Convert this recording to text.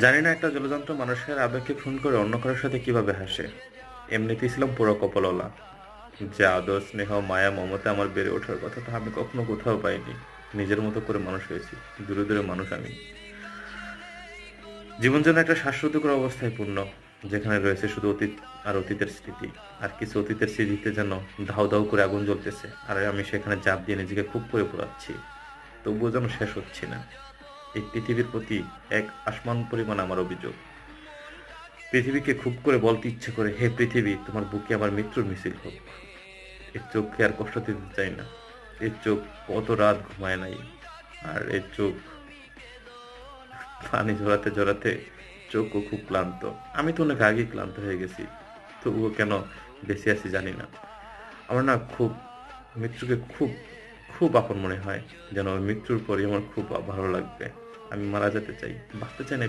জানি না একটা জলযন্ত্র মানুষের আবেগকে খুন করে অন্য কারোর সাথে কীভাবে হাসে। এমনিতেই ছিলাম পুরো কপলওয়ালা। যে আদর, স্নেহ, মায়া, মমতা আমার বেড়ে ওঠার কথা তা আমি কখনো কোথাও পাইনি। নিজের মতো করে মানুষ হয়েছি, দূরে দূরে মানুষ আমি। জীবন যেন একটা শ্বাসরুদ্ধকর অবস্থায় পূর্ণ, যেখানে রয়েছে শুধু অতীত আর অতীতের স্মৃতি। আর কিছু অতীতের স্মৃতিতে যেন ধাউ ধাউ করে আগুন জ্বলতেছে। আর আমি সেখানে চাপ দিয়ে নিজেকে খুব করে পোড়াচ্ছি। তবুও যেন শেষ হচ্ছে না। এই পৃথিবীর প্রতি এক আসমান পরিমাণ আমার অভিযোগ। পৃথিবীকে খুব করে বলতে ইচ্ছে করে, হে পৃথিবী, তোমার বুকে আমার মৃত্যুর মিছিল হোক। এর চোখকে আর কষ্ট দিতে চাই না। এর চোখ কত রাত ঘুমায় নাই। আর এর চোখ পানি ঝরাতে ঝরাতে চোখও খুব ক্লান্ত। আমি তো অনেক আগেই ক্লান্ত হয়ে গেছি। তবুও কেন বেঁচে আছি জানি না। আমার না খুব মৃত্যুকে খুব খুব আপন মনে হয়। যেন মৃত্যুর পরই আমার খুব ভালো লাগবে। আমি মারা যেতে চাই বাঁচতে চাই না।